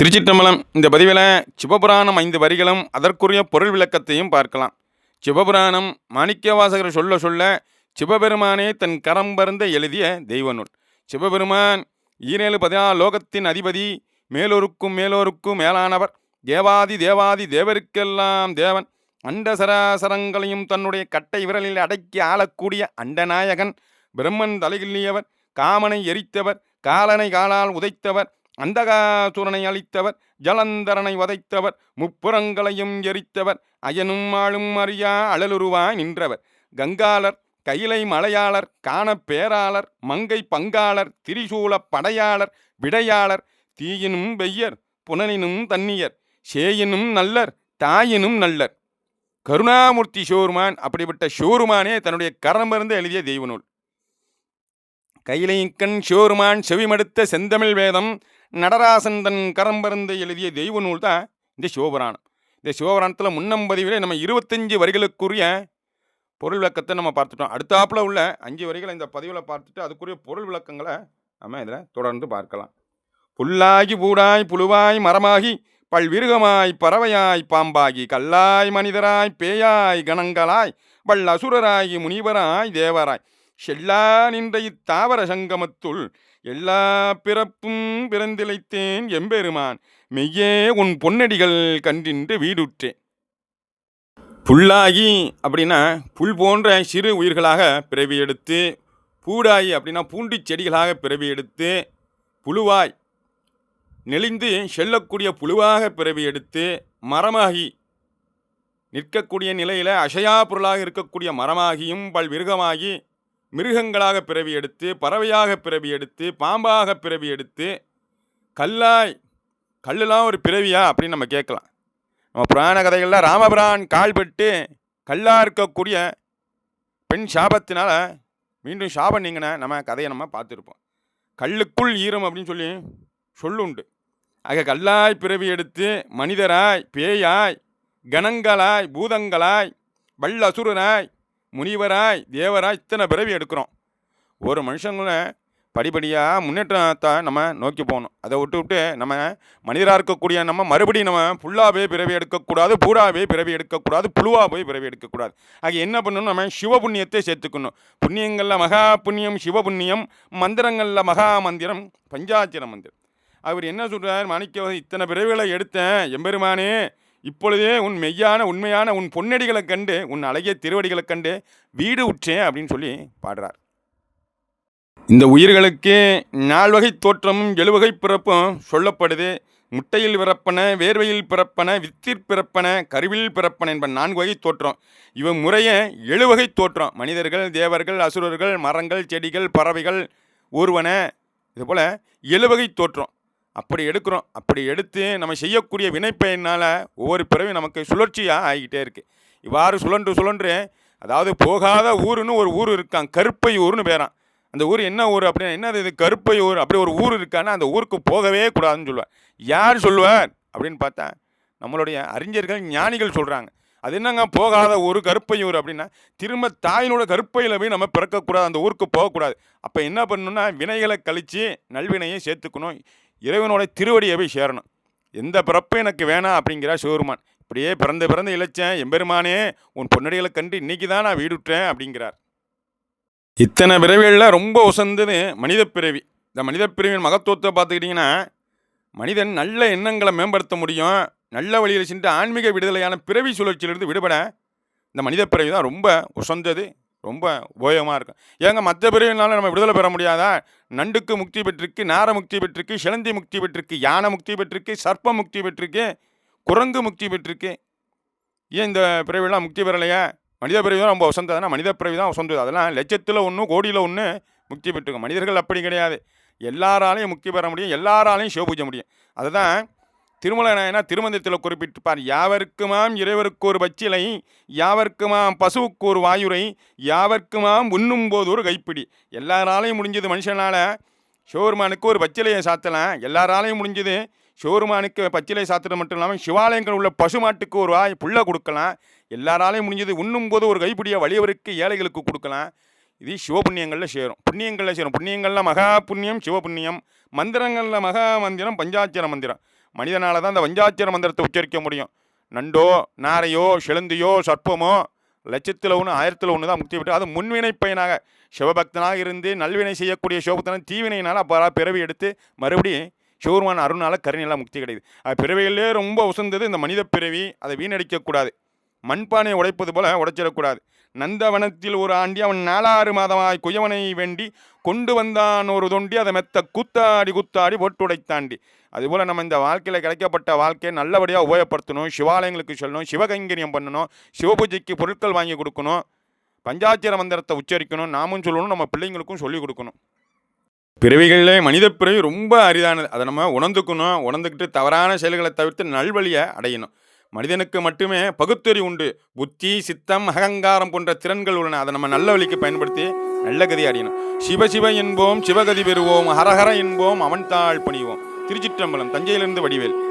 திருச்சிற்றம்பலம் இந்த பதிவில் சிவபுராணம் ஐந்து வரிகளும் அதற்குரிய பொருள் விளக்கத்தையும் பார்க்கலாம். சிவபுராணம் மாணிக்கவாசகர் சொல்ல சொல்ல சிவபெருமானே தன் கரம் பருந்த எழுதிய தெய்வ நூல் சிவபெருமான் ஈரேழு பதினாலு லோகத்தின் அதிபதி மேலோருக்கும் மேலோருக்கும் மேலானவர் தேவாதி தேவாதி தேவருக்கெல்லாம் தேவன். அண்ட சராசரங்களையும் தன்னுடைய கட்டை விரலில் அடக்கி ஆளக்கூடிய அண்டநாயகன் பிரம்மன் தலைகிள்ளியவர் காமனை எரித்தவர் காலனை காலால் உதைத்தவர் அந்தகாசுரனை அழித்தவர் ஜலந்தரனை வதைத்தவர் முப்புறங்களையும் எரித்தவர் அயனும் ஆளும் அறியா அழலுருவாய் நின்றவர். கங்காளர் கைலை மலையாளர் காணப்பேராளர் மங்கை பங்காளர் திரிசூலப் படையாளர் விடையாளர் தீயினும் வெய்யர் புனனினும் தன்னியர் சேயினும் நல்லர் தாயினும் நல்லர். கருணாமூர்த்தி ஷோருமான் அப்படிப்பட்ட ஷோருமானே தன்னுடைய கரமிருந்து எழுதிய தெய்வ நூல் கையிலைக்கண் ஷோருமான் செவிமடுத்த செந்தமிழ் வேதம் நடராசன் தன் கரம்பருந்து எழுதிய தெய்வ நூல் தான் இந்த சிவபுராணம். இந்த சிவபுராணத்தில் முன்னம்பதிவில் நம்ம இருபத்தஞ்சு வரிகளுக்குரிய பொருள் விளக்கத்தை நம்ம பார்த்துட்டோம். அடுத்தாப்பில் உள்ள அஞ்சு வரிகளை இந்த பதிவில் பார்த்துட்டு அதுக்குரிய பொருள் விளக்கங்களை நம்ம இதில் தொடர்ந்து பார்க்கலாம். புல்லாகி பூடாய் புழுவாய் மரமாகி பல்விருகமாய் பறவையாய் பாம்பாகி கல்லாய் மனிதராய் பேயாய் கணங்களாய் பல் அசுரராகி முனிவராய் தேவராய் செல்லா நின்ற இத்தாவர சங்கமத்துள் எல்லா பிறப்பும் பிறந்திழைத்தேன் எம்பெருமான் மெய்யே உன் பொன்னடிகள் கண்டின்று வீடுற்றேன். புல்லாகி அப்படின்னா புல் போன்ற சிறு உயிர்களாக பிறவி எடுத்து பூடாயி அப்படின்னா பூண்டி செடிகளாக பிறவி எடுத்து புழுவாய் நெளிந்து செல்லக்கூடிய புழுவாக பிறவி எடுத்து மரமாகி நிற்கக்கூடிய நிலையில் அசையா பொருளாக இருக்கக்கூடிய மரமாகியும் பல்விருகமாகி மிருகங்களாக பிறவி எடுத்து பறவையாக பிறவி எடுத்து பாம்பாக பிறவி எடுத்து கல்லாய் கல்லுலாம் ஒரு பிறவியா அப்படின்னு நம்ம கேட்கலாம். நம்ம புராண கதைகளில் ராமபிரான் கால்பட்டு கல்லாக இருக்கக்கூடிய பெண் சாபத்தினால் மீண்டும் சாபம் நீங்கின நம்ம கதையை நம்ம பார்த்துருப்போம். கல்லுக்குள் ஈரம் அப்படின்னு சொல்லி சொல்லுண்டு. ஆக கல்லாய் பிறவி எடுத்து மனிதராய் பேயாய் கணங்களாய் பூதங்களாய் வல்லசுரனாய் முனிவராய் தேவராய் இத்தனை பிறவி எடுக்கிறோம். ஒரு மனுஷங்கள படிப்படியாக முன்னேற்றத்தை நம்ம நோக்கி போகணும். அதை விட்டு விட்டு நம்ம மனிதராக இருக்கக்கூடிய நம்ம மறுபடியும் நம்ம ஃபுல்லாகவே பிறவி எடுக்கக்கூடாது பூராவே பிறவி எடுக்கக்கூடாது புழுவாக போய் பிறவி எடுக்கக்கூடாது. ஆக என்ன பண்ணணும்? நம்ம சிவ புண்ணியத்தை சேர்த்துக்கணும். புண்ணியங்களில் மகா புண்ணியம் சிவ புண்ணியம் மந்திரங்களில் மகா மந்திரம் பஞ்சாட்சர மந்திரம். அவர் என்ன சொல்கிறார் மாணிக்க இத்தனை பிறவிகளை எடுத்தேன் எம்பெருமானே இப்பொழுதே உன் மெய்யான உண்மையான உன் பொன்னடிகளை கண்டு உன் அழகிய திருவடிகளை கண்டு வீடு உற்றேன் அப்படின்னு சொல்லி பாடுறார். இந்த உயிர்களுக்கு நால்வகை தோற்றமும் எழுவகை பிறப்பும் சொல்லப்படுது. முட்டையில் பிறப்பன வேர்வையில் பிறப்பன வித்திற் பிறப்பன கருவில் பிறப்பன என்ப நான்கு வகை தோற்றம். இவன் முறைய எழுவகை தோற்றம். மனிதர்கள் தேவர்கள் அசுரர்கள் மரங்கள் செடிகள் பறவைகள் ஊர்வன இதுபோல் எழுவகை தோற்றம். அப்படி எடுக்கிறோம். அப்படி எடுத்து நம்ம செய்யக்கூடிய வினைப்பயனால் ஒவ்வொரு பிறவி நமக்கு சுழற்சியாக ஆகிக்கிட்டே இருக்குது இவ்வாறு சுழன்று சுழன்று அதாவது போகாத ஊருன்னு ஒரு ஊர் இருக்கான். கருப்பை ஊர்னு பேரான். அந்த ஊர் என்ன ஊர் அப்படின்னா என்னது இது? கருப்பை ஊர். அப்படி ஒரு ஊர் இருக்கான்னா அந்த ஊருக்கு போகவே கூடாதுன்னு சொல்லுவார். யார் சொல்லுவார்? அப்படின்னு பார்த்தா நம்மளுடைய அறிஞர்கள் ஞானிகள் சொல்கிறாங்க அது என்னங்க? போகாத ஊர் கருப்பையூர் அப்படின்னா திரும்ப தாயினோட கருப்பையில் போய் நம்ம பிறக்கக்கூடாது. அந்த ஊருக்கு போகக்கூடாது. அப்போ என்ன பண்ணணும்னா வினைகளை கழித்து நல்வினையை சேர்த்துக்கணும். இறைவனோட திருவடியை போய் சேரணும். எந்த பிறப்பும் எனக்கு வேணாம் அப்படிங்கிறா சிவருமான் இப்படியே பிறந்து பிறந்து இழைச்சேன் எம்பெருமானே உன் பொன்னடிகளை கண்டு இன்னைக்கு தான் நான் வீடுற்றேன் அப்படிங்கிறார். இத்தனை பிறவிகளில் ரொம்ப உசந்தது மனித பிறவி. இந்த மனித பிரிவின் மகத்துவத்தை பார்த்துக்கிட்டிங்கன்னா மனிதன் நல்ல எண்ணங்களை மேம்படுத்த முடியும். நல்ல வழியில் சென்று ஆன்மீக விடுதலையான பிறவி சுழற்சியிலிருந்து விடுபட இந்த மனித பிறவி தான் ரொம்ப உசந்தது ரொம்ப உபயோகமாக இருக்கும். ஏங்க மற்ற பிறவினால நம்ம விடுதலை பெற முடியாதா? நண்டுக்கு முக்தி பெற்றிருக்கு நார முக்தி பெற்றிருக்கு சிலந்தி முக்தி பெற்றிருக்கு யானை முக்தி பெற்றிருக்கு சர்ப்ப முக்தி பெற்றிருக்கு குரங்கு முக்தி பெற்றிருக்கு. ஏன் இந்த பிறவிலாம் முக்தி பெறலையா? மனித பிறவி தான் ரொம்ப வசந்ததுனா மனித பிறவி தான் வசந்தது அதெல்லாம் லட்சத்தில் ஒன்று கோடியில் ஒன்று முக்தி பெற்றுக்கும். மனிதர்கள் அப்படி கிடையாது. எல்லாராலையும் முக்தி பெற முடியும் எல்லாராலையும் சிவபூஜை முடியும். அதுதான் திருமலை நாயனா திருமந்திரத்தில் குறிப்பிட்டிருப்பார் யாவர்க்குமாம் இறைவருக்கு ஒரு பச்சிலை யாவர்க்குமாம் பசுவுக்கு ஒரு வாயுரை யாவர்க்குமாம் உண்ணும் போது ஒரு கைப்பிடி. எல்லாராலையும் முடிஞ்சது மனுஷனால் ஷோர்மானுக்கு ஒரு பச்சிலையை சாத்தலாம். எல்லாராலையும் முடிஞ்சது ஷோர்மானுக்கு பச்சிலை சாத்துறது மட்டும் இல்லாமல் சிவாலயங்கள் உள்ள பசுமாட்டுக்கு ஒரு வாய் புல்லை கொடுக்கலாம். எல்லாராலையும் முடிஞ்சது உண்ணும் போது ஒரு கைப்பிடியை வலியவருக்கு ஏழைகளுக்கு கொடுக்கலாம். இது சிவபுண்ணியங்களில் சேரும். புண்ணியங்களில் சேரும். புண்ணியங்களில் மகா புண்ணியம் சிவபுண்ணியம். மந்திரங்களில் மகா மந்திரம் பஞ்சாட்சர மந்திரம். மனிதனால் தான் அந்த வஞ்சாச்சர மந்திரத்தை உச்சரிக்க முடியும். நண்டோ நாரையோ செழுந்தியோ சர்ப்பமோ லட்சத்தில் ஒன்று ஆயிரத்தில் ஒன்று தான் முக்தி பெற்று அது முன்வினை பயனாக சிவபக்தனாக இருந்து நல்வினை செய்யக்கூடிய சிவபக்தன் தீவினையினால் அப்போ பிறவி எடுத்து மறுபடியும் சிவருமான அருணால கருணையில முக்தி கிடைக்குது. அது பிறவிகளிலே ரொம்ப உசந்தது இந்த மனித பிறவி அதை வீணடிக்கக்கூடாது. மண்பானையை உடைப்பது போல் உடைச்சிடக்கூடாது. நந்தவனத்தில் ஒரு ஆண்டி அவன் நாலாறு மாதமாய் குயவனை வேண்டி கொண்டு வந்தான் ஒரு தொண்டி. அதை மெத்த குத்தாடி குத்தாடி போட்டுடைத்தாண்டி. அதுபோல் நம்ம இந்த வாழ்க்கையில் கிடைக்கப்பட்ட வாழ்க்கையை நல்லபடியாக உபயோகப்படுத்தணும். சிவாலயங்களுக்கு சொல்லணும் சிவகைங்கரியம் பண்ணணும் சிவபூஜைக்கு பொருட்கள் வாங்கி கொடுக்கணும் பஞ்சாட்சர மந்திரத்தை உச்சரிக்கணும். நாமும் சொல்லணும் நம்ம பிள்ளைங்களுக்கும் சொல்லிக் கொடுக்கணும். பிறவிகளிலே மனித பிறவி ரொம்ப அரிதானது. அதை நம்ம உணர்ந்துக்கணும். உணர்ந்துக்கிட்டு தவறான செயல்களை தவிர்த்து நல்வழியை அடையணும். மனிதனுக்கு மட்டுமே பகுத்தறி உண்டு. புத்தி சித்தம் அகங்காரம் போன்ற திறன்கள் உள்ளன. அதை நம்ம நல்ல வழிக்கு பயன்படுத்தி நல்ல கதி அடையணும். சிவ சிவ என்போம் சிவகதி பெறுவோம் ஹரஹர என்போம் அவன் தாழ் பணிவோம். திருச்சிற்றம்பலம் தஞ்சையிலிருந்து வடிவேல்.